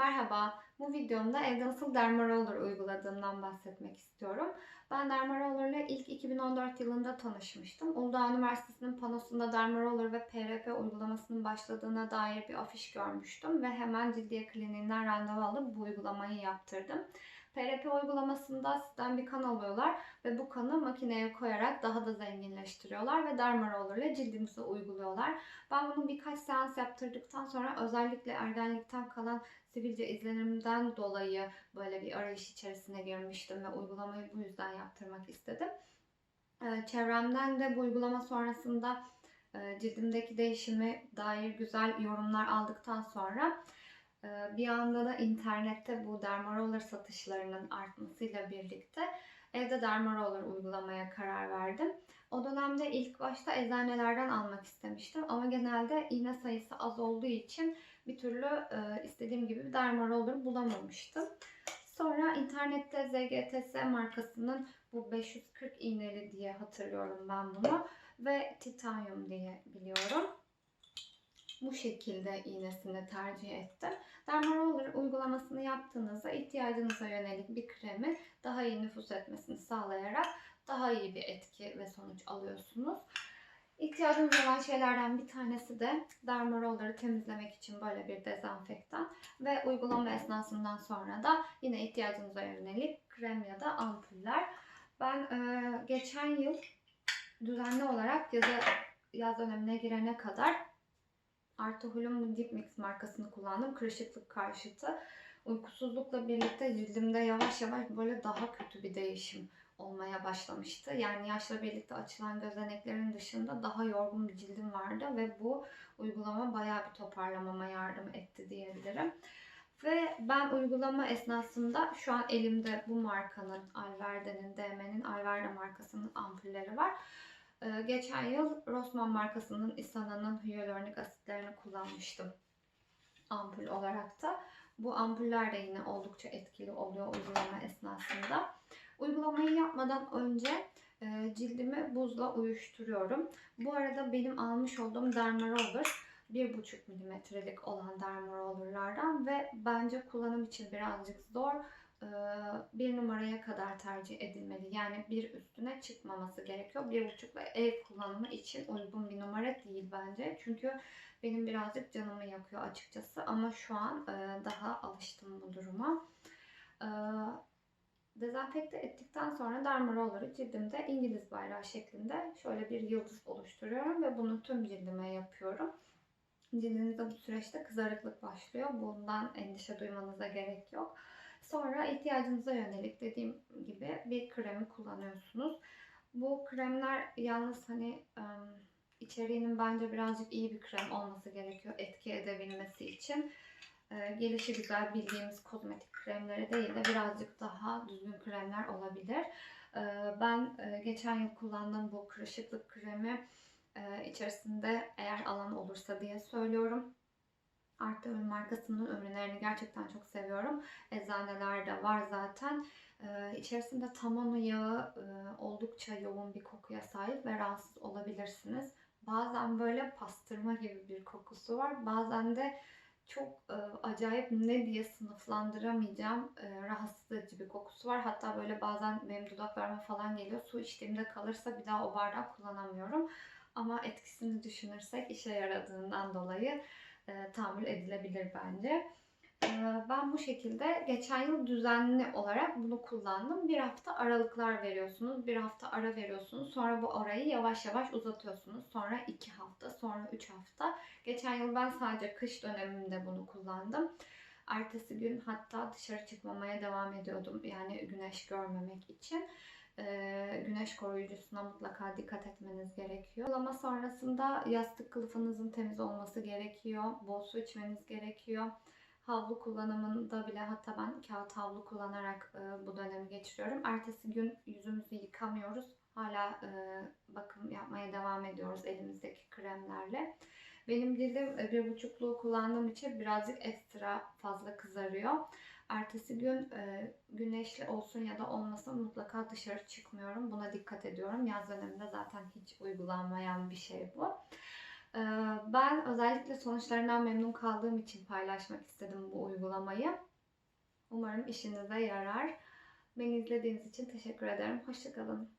Merhaba, bu videomda evde nasıl Dermaroller uyguladığımdan bahsetmek istiyorum. Ben Dermaroller ile ilk 2014 yılında tanışmıştım. Uludağ Üniversitesi'nin panosunda Dermaroller ve PRP uygulamasının başladığına dair bir afiş görmüştüm ve hemen Cildiye Kliniğinden randevu alıp bu uygulamayı yaptırdım. PRP uygulamasında sizden bir kan alıyorlar ve bu kanı makineye koyarak daha da zenginleştiriyorlar ve Dermaroller ile cildinize uyguluyorlar. Ben bunu birkaç seans yaptırdıktan sonra özellikle ergenlikten kalan sivilce izlenimden dolayı böyle bir arayış içerisine girmiştim ve uygulamayı bu yüzden yaptırmak istedim. Ee, Çevremden de bu uygulama sonrasında e, cildimdeki değişimi dair güzel yorumlar aldıktan sonra bir anda da internette bu dermaroller satışlarının artmasıyla birlikte evde dermaroller uygulamaya karar verdim. O dönemde ilk başta eczanelerden almak istemiştim ama genelde iğne sayısı az olduğu için bir türlü e, istediğim gibi bir dermaroller bulamamıştım. Sonra internette ZGTS markasının bu 540 iğneli diye hatırlıyorum ben bunu ve titanyum diye biliyorum. Bu şekilde iğnesini tercih ettim. Dermaroller uygulamasını yaptığınızda ihtiyacınıza yönelik bir kremi daha iyi nüfus etmesini sağlayarak daha iyi bir etki ve sonuç alıyorsunuz. İhtiyacınız olan şeylerden bir tanesi de dermarolları temizlemek için böyle bir dezenfektan ve uygulama esnasından sonra da yine ihtiyacınıza yönelik krem ya da ampuller. Ben e, geçen yıl düzenli olarak yaza, yaz dönemine girene kadar Artohulum Deep Mix markasını kullandım. Kırışıklık karşıtı. Uykusuzlukla birlikte cildimde yavaş yavaş böyle daha kötü bir değişim olmaya başlamıştı. Yani yaşla birlikte açılan gözeneklerin dışında daha yorgun bir cildim vardı ve bu uygulama bayağı bir toparlamama yardım etti diyebilirim. Ve ben uygulama esnasında şu an elimde bu markanın Alverde'nin, DM'nin Alverde markasının ampulleri var. Ee, geçen yıl Rossmann markasının Isana'nın hyaluronik asitlerini kullanmıştım ampul olarak da. Bu ampuller de yine oldukça etkili oluyor uygulama esnasında. Uygulamayı yapmadan önce e, cildimi buzla uyuşturuyorum. Bu arada benim almış olduğum Dermaroller 1,5 milimetrelik olan Dermaroller'lardan ve bence kullanım için birazcık zor. E, bir numaraya kadar tercih edilmeli. Yani bir üstüne çıkmaması gerekiyor. Bir buçukla ev kullanımı için uygun bir numara değil bence. Çünkü benim birazcık canımı yakıyor açıkçası. Ama şu an e, daha alıştım bu duruma. E, dezenfekte ettikten sonra dermarolları cildimde İngiliz bayrağı şeklinde şöyle bir yıldız oluşturuyorum ve bunu tüm cildime yapıyorum. Cildinizde bu süreçte kızarıklık başlıyor. Bundan endişe duymanıza gerek yok. Sonra ihtiyacınıza yönelik dediğim gibi bir kremi kullanıyorsunuz. Bu kremler yalnız hani içeriğinin bence birazcık iyi bir krem olması gerekiyor etki edebilmesi için. Gelişi güzel bildiğimiz kozmetik kremleri değil de birazcık daha düzgün kremler olabilir. Ben geçen yıl kullandığım bu kırışıklık kremi içerisinde eğer alan olursa diye söylüyorum. Arttavil markasının ürünlerini gerçekten çok seviyorum. Eczanelerde var zaten. Ee, içerisinde tamonu yağı e, oldukça yoğun bir kokuya sahip ve rahatsız olabilirsiniz. Bazen böyle pastırma gibi bir kokusu var. Bazen de çok e, acayip ne diye sınıflandıramayacağım e, rahatsız edici bir kokusu var. Hatta böyle bazen benim dudaklarıma falan geliyor. Su içtiğimde kalırsa bir daha o bardağı kullanamıyorum. Ama etkisini düşünürsek işe yaradığından dolayı e, tahammül edilebilir bence. E, ben bu şekilde geçen yıl düzenli olarak bunu kullandım. Bir hafta aralıklar veriyorsunuz. Bir hafta ara veriyorsunuz. Sonra bu arayı yavaş yavaş uzatıyorsunuz. Sonra iki hafta, sonra üç hafta. Geçen yıl ben sadece kış döneminde bunu kullandım. Ertesi gün hatta dışarı çıkmamaya devam ediyordum. Yani güneş görmemek için güneş koruyucusuna mutlaka dikkat etmeniz gerekiyor. Ulama sonrasında yastık kılıfınızın temiz olması gerekiyor. Bol su içmeniz gerekiyor. Havlu kullanımında bile hatta ben kağıt havlu kullanarak e, bu dönemi geçiriyorum. Ertesi gün yüzümüzü yıkamıyoruz. Hala e, bakım yapmaya devam ediyoruz elimizdeki kremlerle. Benim cildim e, bir buçukluğu kullandığım için birazcık ekstra fazla kızarıyor. Ertesi gün e, güneşli olsun ya da olmasın mutlaka dışarı çıkmıyorum. Buna dikkat ediyorum. Yaz döneminde zaten hiç uygulanmayan bir şey bu. Ee, Ben özellikle sonuçlarından memnun kaldığım için paylaşmak istedim bu uygulamayı. Umarım işinize yarar. Beni izlediğiniz için teşekkür ederim. Hoşçakalın.